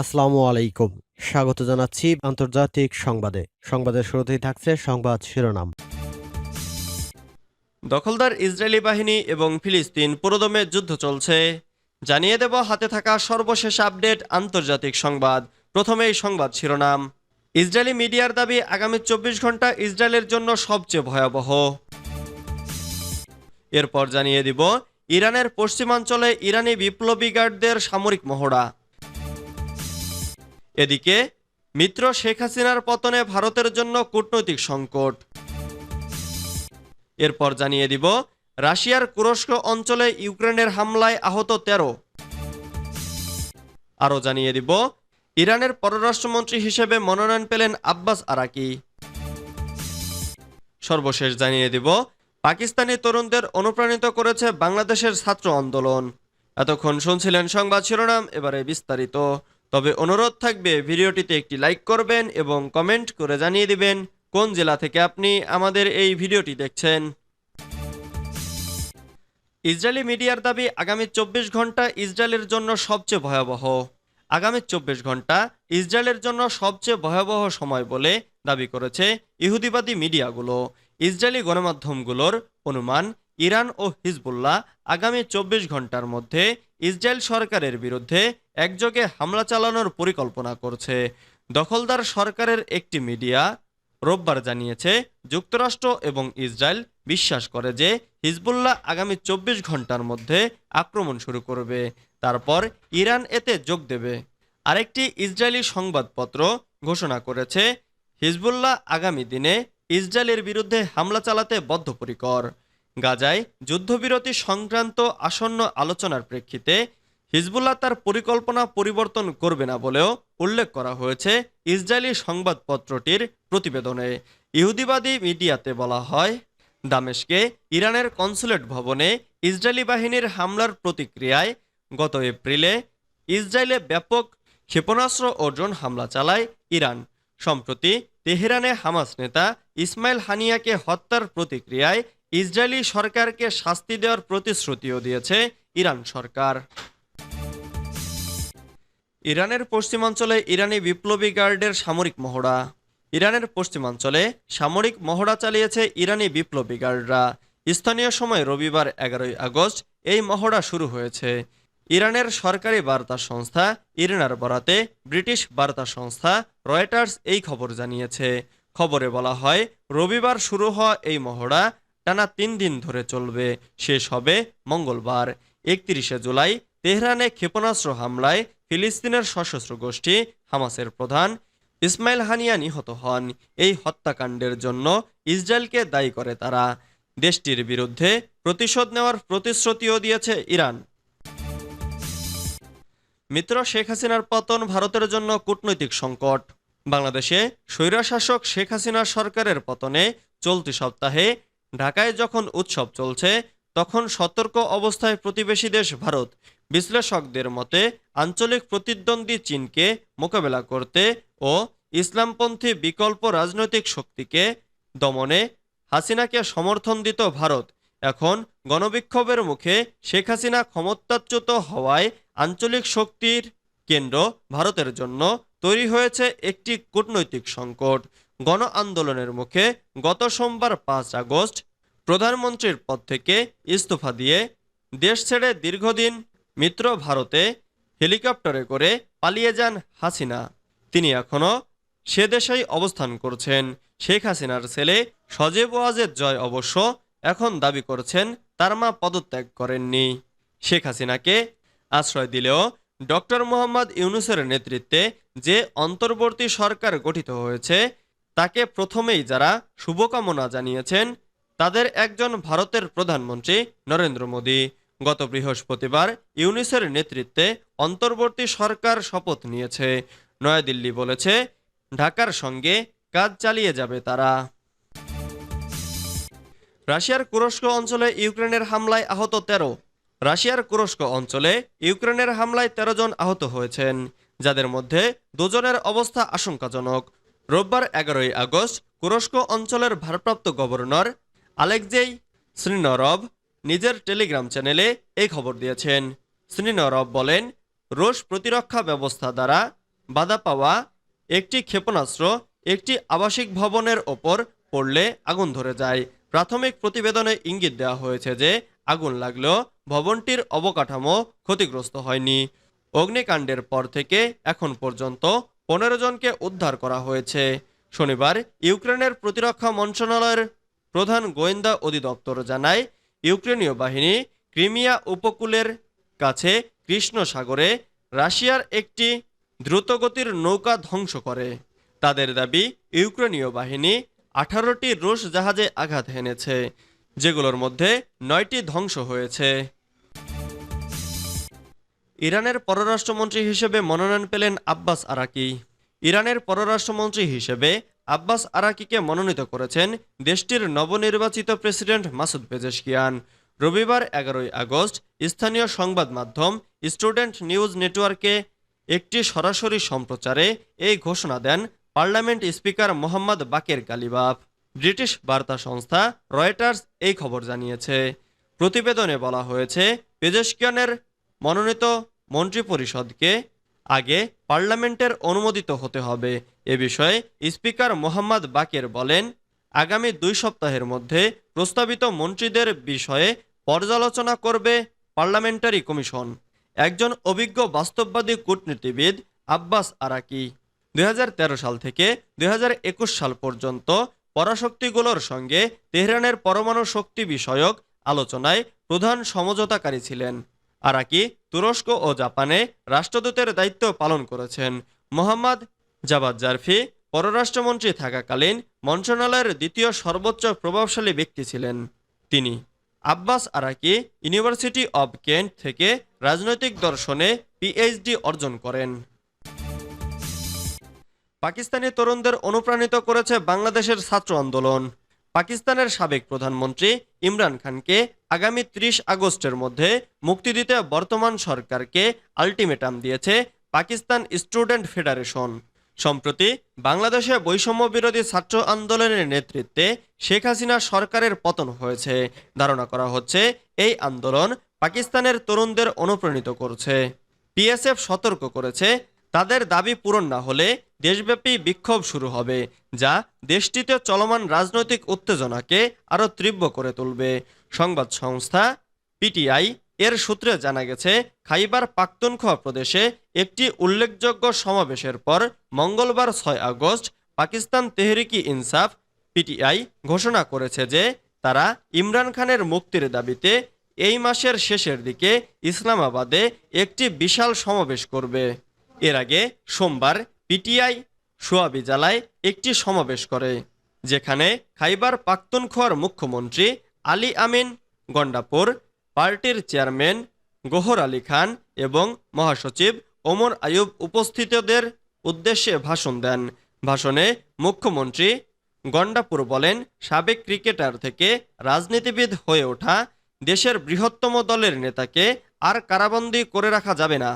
আসসালামু আলাইকুম। স্বাগত জানাচ্ছি আন্তর্জাতিক সংবাদে। সংবাদের শুরুতেই থাকছে সংবাদ শিরোনাম। দখলদার ইসরায়েলি বাহিনী এবং ফিলিস্তিন পুরোদমে যুদ্ধ চলছে। জানিয়ে দেব হাতে থাকা সর্বশেষ আপডেট আন্তর্জাতিক সংবাদ। প্রথমেই সংবাদ শিরোনাম। ইসরায়েলি মিডিয়ার দাবি, আগামী চব্বিশ ঘণ্টা ইসরায়েলের জন্য সবচেয়ে ভয়াবহ। এরপর জানিয়ে দিব, ইরানের পশ্চিমাঞ্চলে ইরানি বিপ্লবী গার্ডদের সামরিক মহড়া। এদিকে, মিত্র শেখ হাসিনার পতনে ভারতের জন্য কূটনৈতিক সংকট। এরপর জানিয়ে দিব, রাশিয়ার কুরস্ক অঞ্চলে ইউক্রেনের হামলায় আহত তেরো। আরও জানিয়ে দিব, ইরানের পররাষ্ট্রমন্ত্রী হিসেবে মনোনয়ন পেলেন আব্বাস আরাকি। সর্বশেষ জানিয়ে দিব, পাকিস্তানি তরুণদের অনুপ্রাণিত করেছে বাংলাদেশের ছাত্র আন্দোলন। এতক্ষণ শুনছিলেন সংবাদ শিরোনাম, এবারে বিস্তারিত। তবে অনুরোধ থাকবে ভিডিওটিতে একটি লাইক করবেন এবং কমেন্ট করে জানিয়ে দিবেন কোন জেলা থেকে আপনি আমাদের এই ভিডিওটি দেখছেন। ইসরায়েলি মিডিয়ার দাবি আগামী চব্বিশ ঘণ্টা ইসরায়েলের জন্য সবচেয়ে ভয়াবহ। আগামী চব্বিশ ঘণ্টা ইসরায়েলের জন্য সবচেয়ে ভয়াবহ সময় বলে দাবি করেছে ইহুদিবাদী মিডিয়াগুলো। ইসরায়েলি গণমাধ্যমগুলোর অনুমান ইরান ও হিজবুল্লাহ আগামী চব্বিশ ঘণ্টার মধ্যে ইসরায়েল সরকারের বিরুদ্ধে একযোগে হামলা চালানোর পরিকল্পনা করছে। দখলদার সরকারের একটি মিডিয়া রোববার জানিয়েছে, যুক্তরাষ্ট্র এবং ইসরায়েল বিশ্বাস করে যে হিজবুল্লাহ আগামী চব্বিশ ঘণ্টার মধ্যে আক্রমণ শুরু করবে। তারপর ইরান এতে যোগ দেবে। আরেকটি ইসরায়েলি সংবাদপত্র ঘোষণা করেছে, হিজবুল্লাহ আগামী দিনে ইসরায়েলের বিরুদ্ধে হামলা চালাতে বদ্ধপরিকর। গাজায় যুদ্ধবিরতি সংক্রান্ত আসন্ন আলোচনার প্রেক্ষিতে হিজবুল্লাহ তার পরিকল্পনা পরিবর্তন করবে না বলেও উল্লেখ করা হয়েছে ইসরায়েলি সংবাদপত্রটির প্রতিবেদনে। ইহুদিবাদী মিডিয়াতে বলা হয় দামেশকে ইরানের কনসুলেট ভবনে ইসরায়েলি বাহিনীর হামলার প্রতিক্রিয়ায় গত এপ্রিলে ইসরায়েলে ব্যাপক ক্ষেপণাস্ত্র ড্রোন হামলা চালায় ইরান। সম্প্রতি তেহরানে হামাস নেতা ইসমাইল হানিয়াকে হত্যার প্রতিক্রিয়ায় ইসরায়েলি সরকারকে শাস্তি দেওয়ার প্রতিশ্রুতিও দিয়েছে ইরান সরকার। ইরানের পশ্চিমাঞ্চলে ইরানি বিপ্লবী গার্ডের সামরিক মহড়া। ইরানের পশ্চিমাঞ্চলে সামরিক মহড়া চালিয়েছে ইরানি বিপ্লবী গার্ডরা। স্থানীয় সময় রবিবার এগারোই আগস্ট এই মহড়া শুরু হয়েছে। ইরানের সরকারি বার্তা সংস্থা ইরানার বরাতে ব্রিটিশ বার্তা সংস্থা রয়টার্স এই খবর জানিয়েছে। খবরে বলা হয়, রবিবার শুরু হওয়া এই মহড়া টানা তিন দিন ধরে চলবে, শেষ হবে মঙ্গলবার। একত্রিশে জুলাই তেহরানে ক্ষেপণাস্ত্র হামলায় ফিলিস্তিনের সশস্ত্র গোষ্ঠী হামাসের প্রধান ইসমাইল হানিয়া নিহত হন। এই হত্যাকাণ্ডের জন্য ইসরায়েলকে দায়ী করে তারা। দেশটির বিরুদ্ধে প্রতিশোধ নেওয়ার প্রতিশ্রুতিও দিয়েছে ইরান। মিত্র শেখ হাসিনার পতন ভারতের জন্য কূটনৈতিক সংকট। বাংলাদেশে স্বৈরশাসক শেখ হাসিনা সরকারের পতনে চলতি সপ্তাহে ঢাকায় যখন উৎসব চলছে, তখন সতর্ক অবস্থায় প্রতিবেশী দেশ ভারত। বিশ্লেষকদের মতে, আঞ্চলিক প্রতিদ্বন্দ্বী চীনকে মোকাবেলা করতে ও ইসলামপন্থী বিকল্প রাজনৈতিক শক্তিকে দমনে হাসিনাকে সমর্থন দিত ভারত। এখন গণবিক্ষোভের মুখে শেখ হাসিনা ক্ষমতাচ্যুত হওয়ায় আঞ্চলিক শক্তির কেন্দ্র ভারতের জন্য তৈরি হয়েছে একটি কূটনৈতিক সংকট। গণ আন্দোলনের মুখে গত সোমবার পাঁচ আগস্ট প্রধানমন্ত্রীর পদ থেকে ইস্তফা দিয়ে দেশ ছেড়ে দীর্ঘদিন মিত্র ভারতে হেলিকপ্টারে করে পালিয়ে যান হাসিনা। তিনি এখনও সে দেশেই অবস্থান করছেন। শেখ হাসিনার ছেলে সজীব ওয়াজেদ জয় অবশ্য এখন দাবি করছেন তার মা পদত্যাগ করেননি। শেখ হাসিনাকে আশ্রয় দিলেও ডক্টর মোহাম্মদ ইউনুসের নেতৃত্বে যে অন্তর্বর্তী সরকার গঠিত হয়েছে তাকে প্রথমেই যারা শুভকামনা জানিয়েছেন, তাদের একজন ভারতের প্রধানমন্ত্রী নরেন্দ্র মোদী। গত বৃহস্পতিবার ইউনিসের নেতৃত্বে অন্তর্বর্তী সরকার শপথ নিয়েছে। নয়াদিল্লি বলেছে, ঢাকার সঙ্গে কাজ চালিয়ে যাবে তারা। রাশিয়ার কুরস্ক অঞ্চলে ইউক্রেনের হামলায় আহত তেরো। রাশিয়ার কুরস্ক অঞ্চলে ইউক্রেনের হামলায় তেরো জন আহত হয়েছেন, যাদের মধ্যে দুজনের অবস্থা আশঙ্কাজনক। রোববার এগারোই আগস্ট কুরস্ক অঞ্চলের ভারপ্রাপ্ত গভর্নর আলেকজেই শ্রীনরব নিজের টেলিগ্রাম চ্যানেলে এই খবর দিয়েছেন। শ্রীনরব বলেন, রুশ প্রতিরক্ষা ব্যবস্থা দ্বারা বাধা পাওয়া একটি ক্ষেপণাস্ত্র একটি আবাসিক ভবনের ওপর পড়লে আগুন ধরে যায়। প্রাথমিক প্রতিবেদনে ইঙ্গিত দেওয়া হয়েছে যে, আগুন লাগলেও ভবনটির অবকাঠামো ক্ষতিগ্রস্ত হয়নি। অগ্নিকাণ্ডের পর থেকে এখন পর্যন্ত পনেরো জনকে উদ্ধার করা হয়েছে। শনিবার ইউক্রেনের প্রতিরক্ষা মন্ত্রণালয়ের প্রধান গোয়েন্দা অধিদপ্তর জানায়, ইউক্রেনীয় বাহিনী ক্রিমিয়া উপকূলের কাছে কৃষ্ণ সাগরে রাশিয়ার একটি দ্রুতগতির নৌকা ধ্বংস করে। তাদের দাবি, ইউক্রেনীয় বাহিনী আঠারোটি রুশ জাহাজে আঘাত হেনেছে যেগুলোর মধ্যে নয়টি ধ্বংস হয়েছে। ইরানের পররাষ্ট্রমন্ত্রী হিসেবে মনোনয়ন পেলেন আব্বাস আরাকি। ইরানের পররাষ্ট্রমন্ত্রী হিসেবে আব্বাস আরাকিকে মনোনীত করেছেন দেশটির নবনির্বাচিত প্রেসিডেন্ট মাসুদ পেজেশকিয়ান। রবিবার এগারোই আগস্ট স্থানীয় সংবাদ মাধ্যম স্টুডেন্ট নিউজ নেটওয়ার্কে একটি সরাসরি সম্প্রচারে এই ঘোষণা দেন parliament speaker Mohammad Baqer Qalibaf British বার্তা সংস্থা রয়টার্স এই খবর জানিয়েছে। প্রতিবেদনে বলা হয়েছে, পেজেশকিয়ানের মনোনীত মন্ত্রিপরিষদকে আগে পার্লামেন্টের অনুমোদিত হতে হবে। এ বিষয়ে স্পিকার মোহাম্মদ বাকের বলেন, আগামী দুই সপ্তাহের মধ্যে প্রস্তাবিত মন্ত্রীদের বিষয়ে পর্যালোচনা করবে পার্লামেন্টারি কমিশন। একজন অভিজ্ঞ বাস্তববাদী কূটনীতিবিদ আব্বাস আরাকি দু হাজার তেরো সাল থেকে দু হাজার একুশ সাল পর্যন্ত পরাশক্তিগুলোর সঙ্গে তেহরানের পরমাণু শক্তি বিষয়ক আলোচনায় প্রধান সমঝোতাকারী ছিলেন। আরাকি, তুরস্ক ও জাপানে রাষ্ট্রদূতের দায়িত্ব পালন করেছেন। মোহাম্মদ জাবাদ জারফি, পররাষ্ট্রমন্ত্রী থাকাকালীন মন্ত্রণালয়ের দ্বিতীয় সর্বোচ্চ প্রভাবশালী ব্যক্তি ছিলেন। তিনি Abbas Araki, university of Kent থেকে রাজনৈতিক দর্শনে পিএইচডি অর্জন করেন। পাকিস্তানি তরুণদের অনুপ্রাণিত করেছে বাংলাদেশের ছাত্র আন্দোলন। পাকিস্তানের সাবেক প্রধানমন্ত্রী ইমরান খানকে আগামী ত্রিশ আগস্টের মধ্যে মুক্তি দিতে বর্তমান সরকারকে আলটিমেটাম দিয়েছে পাকিস্তান স্টুডেন্ট ফেডারেশন। সম্প্রতি বাংলাদেশে বৈষম্য বিরোধী ছাত্র আন্দোলনের নেতৃত্বে শেখ হাসিনা সরকারের পতন হয়েছে। ধারণা করা হচ্ছে এই আন্দোলন পাকিস্তানের তরুণদের অনুপ্রাণিত করছে। পিএসএফ সতর্ক করেছে তাদের দাবি পূরণ না হলে দেশব্যাপী বিক্ষোভ শুরু হবে, যা দেশটিতে চলমান রাজনৈতিক উত্তেজনাকে আরও তীব্র করে তুলবে। সংবাদ সংস্থা পিটিআই এর সূত্রে জানা গেছে, খাইবার পাক্তনখোয়া প্রদেশে একটি উল্লেখযোগ্য সমাবেশের পর মঙ্গলবার ছয় আগস্ট পাকিস্তান তেহরিকি ইনসাফ পিটিআই ঘোষণা করেছে যে তারা ইমরান খানের মুক্তির দাবিতে এই মাসের শেষের দিকে ইসলামাবাদে একটি বিশাল সমাবেশ করবে। এর আগে সোমবার পিটিআই সোয়াবি জেলায় একটি সমাবেশ করে, যেখানে খাইবার পাখতুনখোয়ার মুখ্যমন্ত্রী আলী আমিন গন্ডাপুর পার্টির চেয়ারম্যান গোহর আলী খান এবং মহাসচিব ওমর আয়ুব উপস্থিতদের উদ্দেশ্যে ভাষণ দেন। ভাষণে মুখ্যমন্ত্রী গন্ডাপুর বলেন, সাবেক ক্রিকেটার থেকে রাজনীতিবিদ হয়ে ওঠা দেশের বৃহত্তম দলের নেতাকে আর কারাবন্দী করে রাখা যাবে না।